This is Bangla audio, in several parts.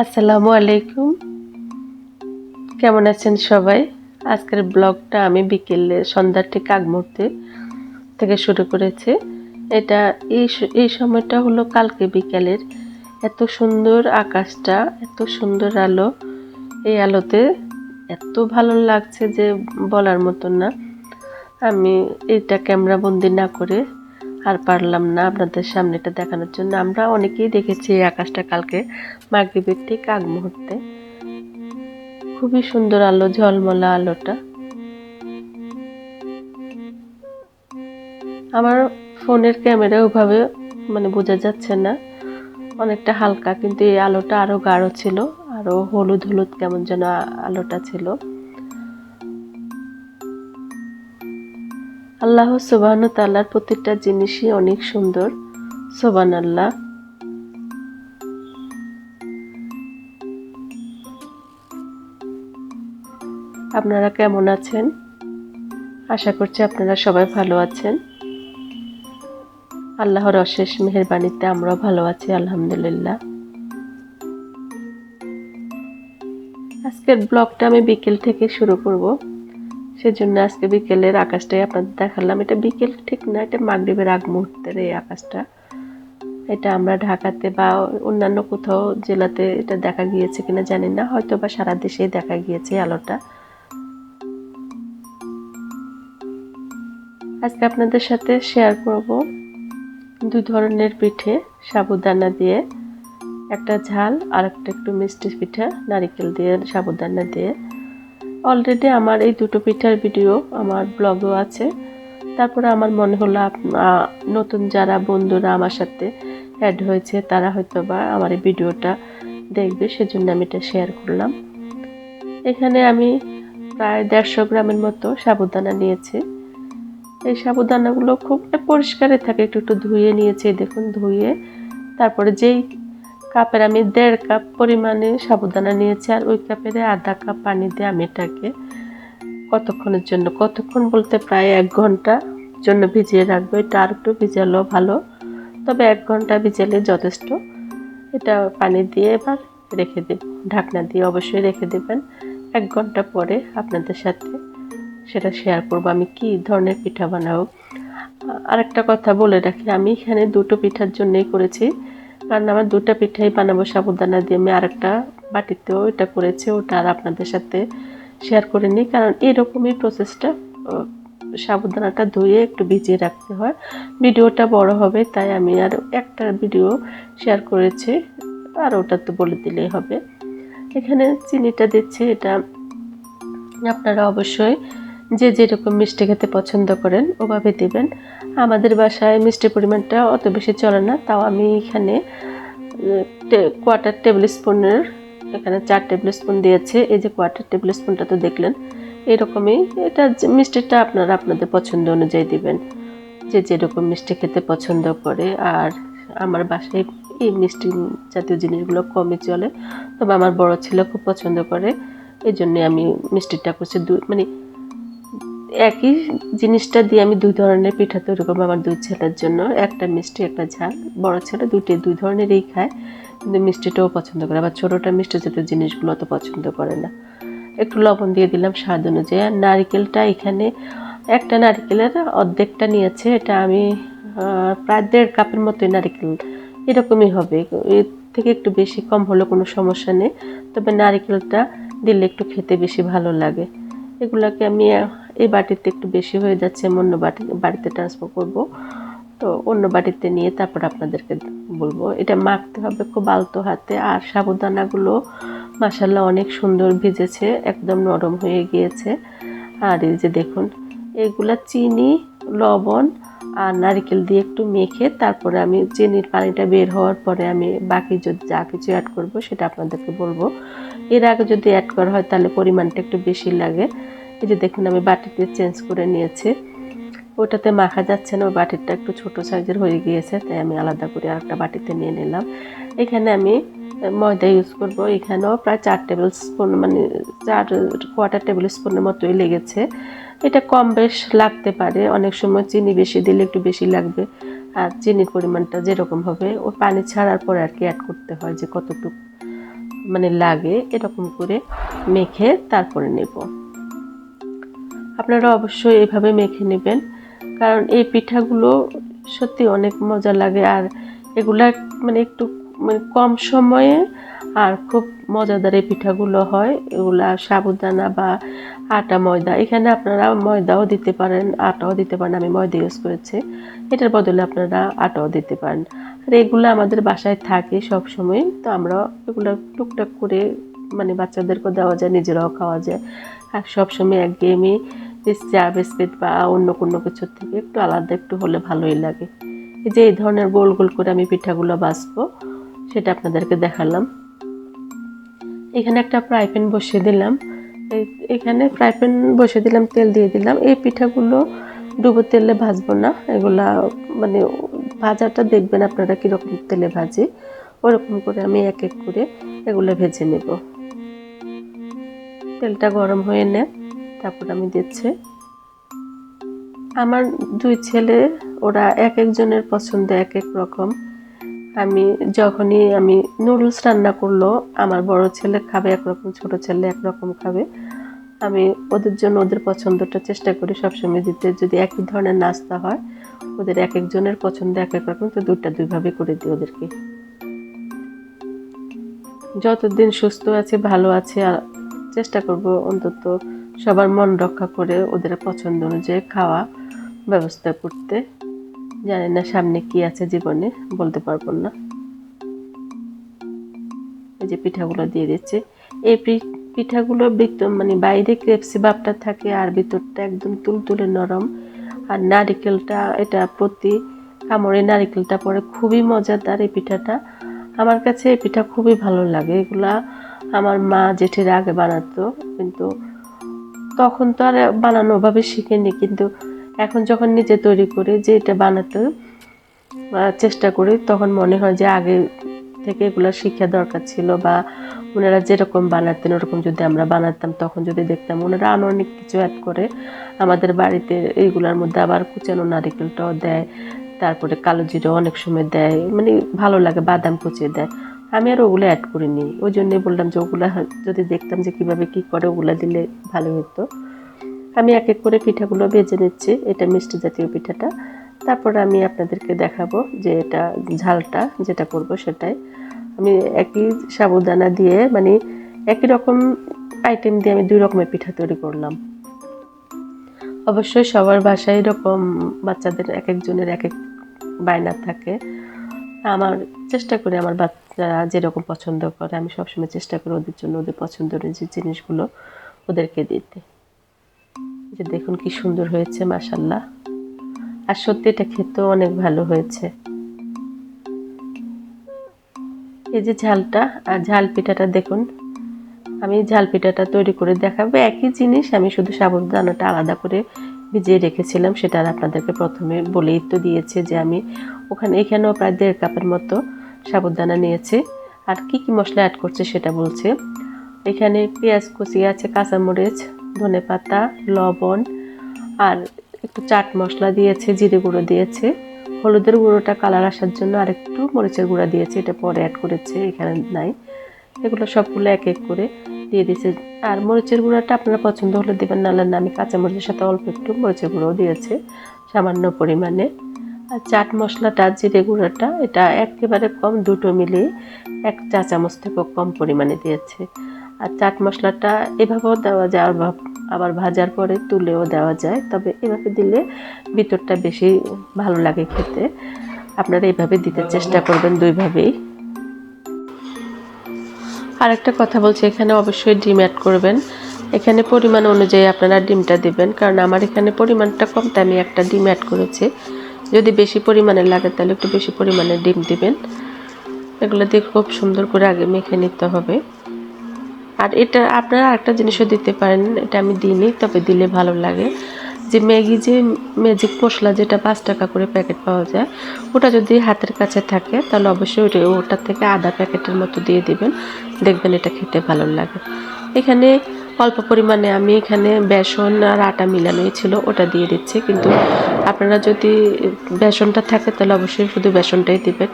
আসসালামু আলাইকুম। কেমন আছেন সবাই? আজকের ব্লগটা আমি বিকেলে, সন্ধ্যার ঠিক আগ মুহূর্তে থেকে শুরু করেছি। এটা এই এই সময়টা হলো কালকে বিকেলের। এত সুন্দর আকাশটা, এত সুন্দর আলো। এই আলোতে এত ভালো লাগছে যে বলার মতন না। আমি এটা ক্যামেরা বন্দি না করে আর পারলাম না আপনাদের সামনে এটা দেখানোর জন্য। আমরা অনেকেই দেখেছি এই আকাশটা কালকে মাগরিবের ঠিক আগ মুহূর্তে। খুবই সুন্দর আলো, ঝলমলা আলোটা। আমার ফোনের ক্যামেরা ওভাবে মানে বোঝা যাচ্ছে না। অনেকটা হালকা, কিন্তু এই আলোটা আরও গাঢ় ছিল, আরও হলুদ হলুদ কেমন যেন আলোটা ছিল। আল্লাহ সুবাহন তাল্লার প্রতিটা জিনিসই অনেক সুন্দর। সোবান আল্লাহ আপনারা কেমন আছেন? আশা করছি আপনারা সবাই ভালো আছেন। আল্লাহর অশেষ মেহেরবানিতে আমরাও ভালো আছি, আলহামদুলিল্লাহ। আজকের ব্লগটা আমি বিকেল থেকে শুরু করব। সেজন্য আজকে বিকেলের আকাশটাই আপনাদের দেখালাম। এটা বিকেল ঠিক না, এটা মাগরিবের আগ মুহূর্তের এই আকাশটা। এটা আমরা ঢাকাতে বা অন্যান্য কোথাও জেলাতে এটা দেখা গিয়েছে কিনা জানি না হয়তো বা সারা দেশেই দেখা গিয়েছে আলোটা। আজকে আপনাদের সাথে শেয়ার করব দু ধরনের পিঠে, সাবুদানা দিয়ে একটা ঝাল আর একটা একটু মিষ্টি পিঠা, নারিকেল দিয়ে সাবুদানা দিয়ে। অলরেডি আমার এই দুটো পিঠার ভিডিও আমার ব্লগও আছে। তারপরে আমার মনে হলো নতুন যারা বন্ধুরা আমার সাথে অ্যাড হয়েছে, তারা হয়তো বা আমার এই ভিডিওটা দেখবে, সেজন্য আমি এটা শেয়ার করলাম। এখানে আমি প্রায় দেড়শো গ্রামের মতো সাবুদানা নিয়েছি। এই সাবুদানাগুলো খুব পরিষ্কারে থাকে, একটু একটু ধুয়ে নিয়েছি, দেখুন, ধুয়ে। তারপরে যেই কাপের আমি দেড় কাপ পরিমাণে সাবুদানা নিয়েছি আর ওই কাপের আধা কাপ পানি দিয়ে আমি এটাকে কতক্ষণের জন্য, কতক্ষণ বলতে প্রায় এক ঘণ্টা জন্য ভিজিয়ে রাখব। এটা আর একটু ভিজালো ভালো, তবে এক ঘণ্টা ভিজালে যথেষ্ট। এটা পানি দিয়ে এবার রেখে দেব ঢাকনা দিয়ে অবশ্যই রেখে দেবেন। এক ঘণ্টা পরে আপনাদের সাথে সেটা শেয়ার করব আমি কি ধরনের পিঠা বানাবো। আরেকটা কথা বলে রাখি, আমি এখানে দুটো পিঠার জন্যই করেছি। কারণ আমার দুটা পিঠাই বানাবো সাবুদানা দিয়ে। আমি আরেকটা বাটিতেও এটা করেছি, ওটা আর আপনাদের সাথে শেয়ার করে নিই, কারণ এরকমই প্রসেসটা সাবুদানাটা ধুয়ে একটু ভিজিয়ে রাখতে হয়। ভিডিওটা বড় হবে, তাই আমি আর একটা ভিডিও শেয়ার করেছি, আর ওটা তো বলে দিলেই হবে। এখানে চিনিটা দিচ্ছি, এটা আপনারা অবশ্যই যে যেরকম মিষ্টি খেতে পছন্দ করেন, ওভাবে দিবেন। আমাদের বাসায় মিষ্টির পরিমাণটা অত বেশি চলে না, তাও আমি এখানে কোয়ার্টার টেবিল স্পুনের এখানে চার টেবিল স্পুন দিয়েছে। এই যে কোয়ার্টার টেবিল স্পুনটা তো দেখলেন, এরকমই এটা মিষ্টিটা আপনারা আপনাদের পছন্দ অনুযায়ী দিবেন। যে যেরকম মিষ্টি খেতে পছন্দ করে, আর আমার বাসায় এই মিষ্টি জাতীয় জিনিসগুলো কমই চলে। তবে আমার বড় ছেলে খুব পছন্দ করে এই জন্যে আমি মিষ্টিটা করছি দুই মানে একই জিনিসটা দিয়ে আমি দুই ধরনের পিঠা তৈরি করব আমার দুই ছেলের জন্য। একটা মিষ্টি, একটা ঝাল। বড় ছেলে দুইটাই দুই ধরনেরই খায়, কিন্তু মিষ্টিটাও পছন্দ করে। আবার ছোটোটা মিষ্টি জাতীয় জিনিসগুলো অত পছন্দ করে না। একটু লবণ দিয়ে দিলাম স্বাদ অনুযায়ী। আর নারিকেলটা এখানে, একটা নারিকেলের অর্ধেকটা নিয়েছে। এটা আমি প্রায় দেড় কাপের মতোই নারিকেল। এরকমই হবে। এর থেকে একটু বেশি কম হলে কোনো সমস্যা নেই। তবে নারিকেলটা দিলে একটু খেতে বেশি ভালো লাগে। এগুলোকে আমি এই বাটিতে একটু বেশি হয়ে যাচ্ছে, আমি অন্য বাটি, বাড়িতে ট্রান্সফার করব। তো অন্য বাটিতে নিয়ে তারপর আপনাদেরকে বলব। এটা মাখতে হবে খুব আলতো হাতে, আর সাবুদানাগুলো মাসাল্লাহ অনেক সুন্দর ভিজেছে, একদম নরম হয়ে গিয়েছে। আর এই যে দেখুন, এগুলা চিনি, লবণ আর নারকেল দিয়ে একটু মেখে তারপরে আমি চিনির পানিটা বের হওয়ার পরে আমি বাকি যদি যা কিছু অ্যাড করব সেটা আপনাদেরকে বলব। এর আগে যদি অ্যাড করা হয় তাহলে পরিমাণটা একটু বেশি লাগে। এই যে দেখুন, আমি বাটিতে চেঞ্জ করে নিয়েছি। ওটাতে মাখা যাচ্ছে না, ওই বাটিটা একটু ছোট সাইজের হয়ে গিয়েছে, তাই আমি আলাদা করে আরেকটা বাটিতে নিয়ে নিলাম। এখানে আমি ময়দা ইউজ করব। এখানেও প্রায় চার টেবিল স্পুন মানে চার কোয়ার্টার টেবিল স্পুনের মতোই লেগেছে। এটা কম বেশ লাগতে পারে, অনেক সময় চিনি বেশি দিলে একটু বেশি লাগবে, আর চিনির পরিমাণটা যেরকম হবে, ও পানি ছাড়ার পরে আর কি অ্যাড করতে হয় যে কতটুকু মানে লাগে, এরকম করে মেখে তারপরে নেব। আপনারা অবশ্যই এভাবে মেখে নেবেন। কারণ এই পিঠাগুলো সত্যি অনেক মজা লাগে আর এগুলা মানে একটু মানে কম সময়ে আর খুব মজাদার এই পিঠাগুলো হয়। এগুলা সাবুদানা বা আটা ময়দা। এখানে আপনারা ময়দাও দিতে পারেন, আটাও দিতে পারেন। আমি ময়দা ইউজ করেছি। এটার বদলে আপনারা আটাও দিতে পারেন। আর এগুলো আমাদের বাসায় থাকে সব সময় তো আমরা এগুলো টুকটাক করে মানে বাচ্চাদেরকেও দেওয়া যায়, নিজেরাও খাওয়া যায়। আর সবসময় একঘেয়েমি চা বিস্কিট বা অন্য কোনো কিছুর থেকে একটু আলাদা একটু হলে ভালোই লাগে। এই যে এই ধরনের গোল গোল করে আমি পিঠাগুলো বাছবো সেটা আপনাদেরকে দেখালাম। এখানে একটা ফ্রাই প্যান বসিয়ে দিলাম। এখানে ফ্রাই প্যান বসিয়ে দিলাম, তেল দিয়ে দিলাম। এই পিঠাগুলো ডুবো তেলে ভাজবো না। এগুলা মানে ভাজাটা দেখবেন আপনারা কীরকম তেলে ভাজি। ওরকম করে আমি এক এক করে এগুলো ভেজে নেব। তেলটা গরম হয়ে নে, তারপর আমি দিচ্ছি। আমার দুই ছেলে, ওরা এক একজনের পছন্দ এক এক রকম। আমি যখনই আমি নুডলস রান্না করল, আমার বড় ছেলে খাবে একরকম, ছোট ছেলে একরকম খাবে। আমি ওদের জন্য ওদের পছন্দটা চেষ্টা করি সবসময় দিতে। যদি একই ধরনের নাস্তা হয়, ওদের এক একজনের পছন্দ এক এক রকম, তো দুইটা দুইভাবে করে দিই ওদেরকে। যতদিন সুস্থ আছে, ভালো আছে চেষ্টা করব অন্তত সবার মন রক্ষা করে ওদের পছন্দ অনুযায়ী খাওয়া ব্যবস্থা করতে। জানি না সামনে কি আছে জীবনে, বলতে পারব না। এই যে পিঠাগুলো দিয়ে দিচ্ছে। এই পিঠাগুলো মানে বাইরে ক্রেপসি বাপটা থাকে আর ভিতরটা একদম তুলতুলে নরম। আর নারিকেলটা, এটা প্রতি কামড়ে নারিকেলটা পরে খুবই মজাদার এই পিঠাটা। আমার কাছে এই পিঠা খুবই ভালো লাগে। এগুলা আমার মা জেঠের আগে বানাতো, কিন্তু তখন তো আর বানানো ওভাবে শিখেনি, কিন্তু এখন যখন নিজে তৈরি করে যে এটা বানাতে চেষ্টা করি, তখন মনে হয় যে আগে থেকে এগুলো শিক্ষা দরকার ছিল বা ওনারা যেরকম বানাতেন, ওরকম যদি আমরা বানাতাম, তখন যদি দেখতাম ওনারা আরও অনেক কিছু অ্যাড করে, আমাদের বাড়িতে এইগুলোর মধ্যে আবার কুচানো নারিকেলটাও দেয়, তারপরে কালো জিরো অনেক সময় দেয় মানে ভালো লাগে, বাদাম কুচিয়ে দেয়। আমি আর ওগুলো অ্যাড করিনি। ওই জন্যই বললাম যে ওগুলো যদি দেখতাম যে কীভাবে কি করে, ওগুলো দিলে ভালো হতো। আমি এক এক করে পিঠাগুলো ভেজে নিচ্ছি। এটা মিষ্টি জাতীয় পিঠাটা। তারপরে আমি আপনাদেরকে দেখাবো যে এটা ঝালটা, যেটা করব সেটাই। আমি একই সাবুদানা দিয়ে মানে একই রকম আইটেম দিয়ে আমি দুই রকমের পিঠা তৈরি করলাম। অবশ্যই সবার বাসায় এরকম বাচ্চাদের এক একজনের এক এক বায়না থাকে। আমার চেষ্টা করি, আমার বাচ্চারা যেরকম পছন্দ করে, আমি সবসময় চেষ্টা করি ওদের জন্য ওদের পছন্দের যে জিনিসগুলো ওদেরকে দিতে। যে দেখুন কি সুন্দর হয়েছে মাসাল্লাহ আর সত্যি এটা খেতেও অনেক ভালো হয়েছে। এই যে ঝালটা আর ঝাল পিঠাটা দেখুন, আমি ঝাল পিঠাটা তৈরি করে দেখাবো। একই জিনিস, আমি শুধু সাবুদানাটা আলাদা করে ভিজিয়ে রেখেছিলাম, সেটা আর আপনাদেরকে প্রথমে বলেই তো দিয়েছে যে আমি ওখানে এখানেও প্রায় দেড় কাপের মতো সাবুদানা নিয়েছি। আর কি কি মশলা অ্যাড করছে সেটা বলছে। এখানে পেঁয়াজ কুচি আছে, কাঁচামরিচ, ধনে পাতা, লবণ, আর একটু চাট মশলা দিয়েছে, জিরে গুঁড়ো দিয়েছে। হলুদের গুঁড়োটা কালার আসার জন্য আর একটু মরিচের গুঁড়া দিয়েছে, এটা পরে অ্যাড করেছে, এখানে নাই। এগুলো সবগুলো এক এক করে দিয়ে দিয়েছে। আর মরিচের গুঁড়াটা আপনারা পছন্দ হলে দেবেন, নাহলে না, আমি কাঁচা মরিচের সাথে অল্প একটু মরিচের গুঁড়োও দিয়েছে, সামান্য পরিমাণে। আর চাট মশলাটা, জিরে গুঁড়োটা, এটা একেবারে কম, দুটো মিলিয়ে এক চা চামচ থেকেও কম পরিমাণে দিয়েছে। আর চাট মশলাটা এভাবেও দেওয়া যায়, আবার ভাজার পরে তুলেও দেওয়া যায়, তবে এভাবে দিলে ভিতরটা বেশি ভালো লাগে খেতে। আপনারা এইভাবে দিতে চেষ্টা করবেন দুইভাবেই। আর একটা কথা বলছি, এখানে অবশ্যই ডিম অ্যাড করবেন। এখানে পরিমাণ অনুযায়ী আপনারা ডিমটা দিবেন, কারণ আমার এখানে পরিমাণটা কম, তাই আমি একটা ডিম অ্যাড করেছি। যদি বেশি পরিমাণে লাগে, তাহলে একটু বেশি পরিমাণে ডিম দিবেন। এগুলো দিয়ে খুব সুন্দর করে আগে মেখে নিতে হবে। আর এটা আপনারা আরেকটা জিনিসও দিতে পারেন, এটা আমি দিইনি, তবে দিলে ভালো লাগে। যে ম্যাগি, যে ম্যাজিক মশলা যেটা পাঁচ টাকা করে প্যাকেট পাওয়া যায়, ওটা যদি হাতের কাছে থাকে, তাহলে অবশ্যই ওটা ওটার থেকে আধা প্যাকেটের মতো দিয়ে দিবেন। দেখবেন এটা খেতে ভালো লাগে। এখানে অল্প পরিমাণে আমি এখানে বেসন আর আটা মিলানোই ছিল, ওটা দিয়ে দিচ্ছি। কিন্তু আপনারা যদি বেসনটা থাকে, তাহলে অবশ্যই শুধু বেসনটাই দিবেন।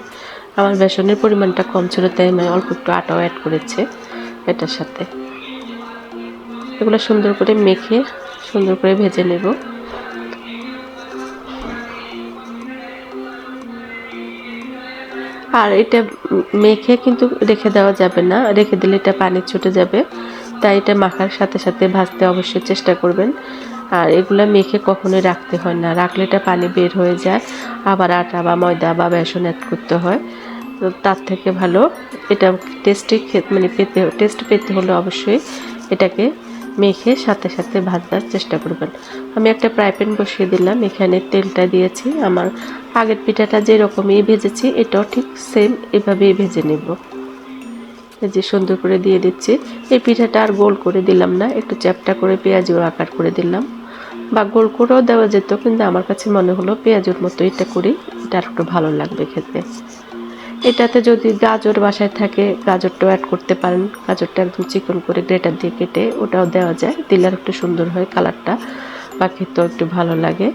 আমার বেসনের পরিমাণটা কম ছিল, তাই আমি অল্প একটু আটাও অ্যাড করেছে এটার সাথে। এগুলো সুন্দর করে মেখে সুন্দর করে ভেজে নেব। আর এটা মেখে কিন্তু রেখে দেওয়া যাবে না। রেখে দিলে এটা পানি ছুটে যাবে। তাই এটা মাখার সাথে সাথে ভাজতে অবশ্যই চেষ্টা করবেন। আর এগুলো মেখে কখনোই রাখতে হয় না। রাখলে এটা পানি বের হয়ে যায়। আবার আটা বা ময়দা বা বেসন অ্যাড করতে হয়। তো তার থেকে ভালো। এটা টেস্টি মানে পেতে টেস্ট পেতে হলে অবশ্যই এটাকে মেখে সাথে সাথে ভাজবার চেষ্টা করবেন। আমি একটা ফ্রাই প্যান বসিয়ে দিলাম, এখানে তেলটা দিয়েছি। আমার আগের পিঠাটা যেরকমই ভেজেছি, এটাও ঠিক সেম এভাবেই ভেজে নেব। যে সুন্দর করে দিয়ে দিচ্ছি। এই পিঠাটা আর গোল করে দিলাম না, একটু চ্যাপটা করে পেঁয়াজও আকার করে দিলাম। বা গোল করেও দেওয়া যেত, কিন্তু আমার কাছে মনে হলো পেঁয়াজের মতো এটা করি এটা আর একটু ভালো লাগবে খেতে। এটাতে যদি গাজর বাসায় থাকে, গাজরটাও অ্যাড করতে পারেন। গাজরটা একদম চিকন করে গ্রেটার দিয়ে কেটে ওটাও দেওয়া যায়। দিলে আর একটু সুন্দর হয় কালারটা বা খেতেও একটু ভালো লাগে।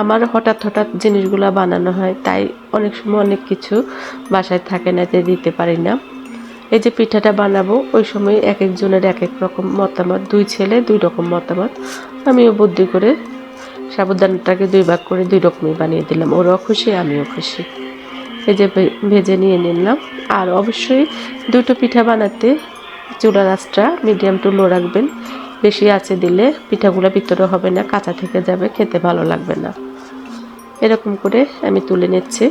আমার হঠাৎ হঠাৎ জিনিসগুলো বানানো হয়, তাই অনেক সময় অনেক কিছু বাসায় থাকে না যে দিতে পারি না। এই যে পিঠাটা বানাবো, ওই সময় এক একজনের এক এক রকম মতামত। দুই ছেলে, দুই রকম মতামত। আমিও বুদ্ধি করে সাবুদানাটাকে দুই ভাগ করে দুই রকমই বানিয়ে দিলাম। ওরাও খুশি, আমিও খুশি। যে ভেজে নিয়ে নিলাম। আর অবশ্যই দুটো পিঠা বানাতে চুলা রাসটা মিডিয়াম টু লো রাখবেন। বেশি আছে দিলে পিঠাগুলো ভিতরে হবে না, কাঁচা থেকে যাবে, খেতে ভালো লাগবে না। এরকম করে আমি তুলে নিচ্ছি।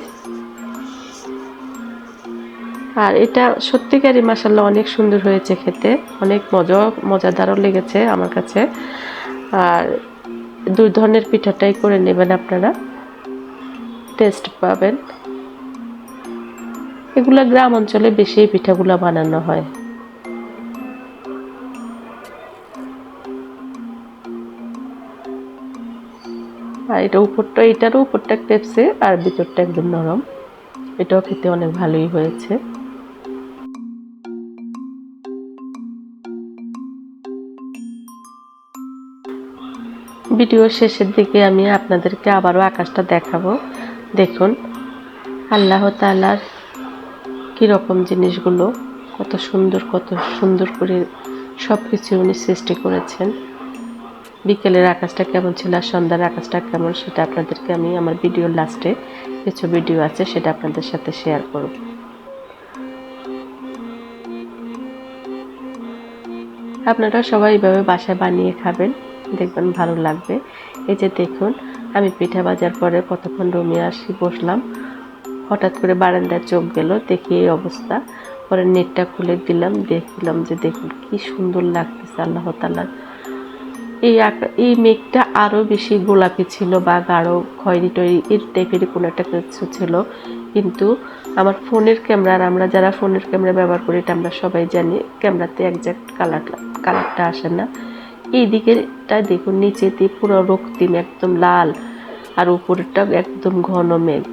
আর এটা সত্যিকারই মাসাল্লাহ অনেক সুন্দর হয়েছে খেতে। অনেক মজা, মজাদারও লেগেছে আমার কাছে। আর দুই ধরনের পিঠাটাই করে নেবেন আপনারা। টেস্ট পাবেন। এগুলা গ্রাম অঞ্চলে বেশি এই পিঠাগুলো বানানো হয়। আর এটা উপরটা, এটারও উপরটা টেপসে আর ভিতরটা একদম নরম। এটাও খেতে অনেক ভালোই হয়েছে। ভিডিওর শেষের দিকে আমি আপনাদেরকে আবারও আকাশটা দেখাবো। দেখুন, আল্লাহ তালার কীরকম জিনিসগুলো, কত সুন্দর কত সুন্দর করে সব কিছু উনি সৃষ্টি করেছেন। বিকেলের আকাশটা কেমন ছিল আর সন্ধ্যার আকাশটা কেমন, সেটা আপনাদেরকে আমি আমার ভিডিওর লাস্টে কিছু ভিডিও আছে, সেটা আপনাদের সাথে শেয়ার করব। আপনারা সবাই এইভাবে বাসায় বানিয়ে খাবেন। দেখবেন ভালো লাগবে। এই যে দেখুন, আমি পিঠা বাজার পরে কতক্ষণ রুমে আসি বসলাম। হঠাৎ করে বারান্দায় চোখ গেল, দেখি এই অবস্থা। পরে নেটটা খুলে দিলাম, দেখলাম যে দেখুন কি সুন্দর লাগতেছে আল্লাহ তালার এই এই মেঘটা আরও বেশি গোলাপি ছিল বা গাঢ় খয়েরি টয়রি, এর টাইপের কোনো একটা কিছু ছিল। কিন্তু আমার ফোনের ক্যামেরার আমরা যারা ফোনের ক্যামেরা ব্যবহার করি এটা আমরা সবাই জানি, ক্যামেরাতে একজ্যাক্ট কালার কালারটা আসে না। এই দিকেরটা দেখুন, নিচেতে পুরো রক্তিম, একদম লাল, আর উপরেরটা একদম ঘন মেঘ।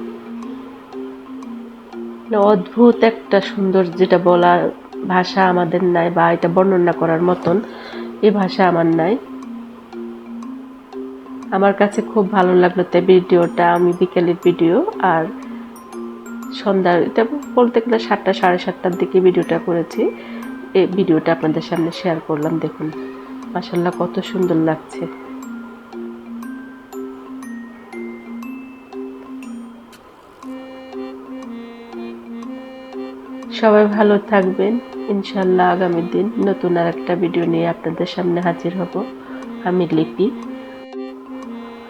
মানে অদ্ভুত একটা সুন্দর যেটা বলার ভাষা আমাদের নাই, বা এটা বর্ণনা করার মতন, এ ভাষা আমার নাই। আমার কাছে খুব ভালো লাগল তাই ভিডিওটা, আমি বিকেলের ভিডিও, আর সন্ধ্যা, এটা বলতে গেলে সাতটা, সাড়ে সাতটার দিকে ভিডিওটা করেছি। এই ভিডিওটা আপনাদের সামনে শেয়ার করলাম, দেখুন। মাসাল্লাহ কত সুন্দর লাগছে। সবাই ভালো থাকবেন ইনশাল্লাহ আগামী দিন নতুন আর একটা ভিডিও নিয়ে আপনাদের সামনে হাজির হব। আমি লিপি।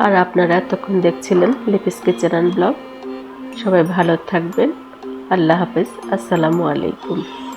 আর আপনারা এতক্ষণ দেখছিলেন লিপিস কিচেন ব্লগ। সবাই ভালো থাকবেন। আল্লাহ হাফেজ। আসসালামু আলাইকুম।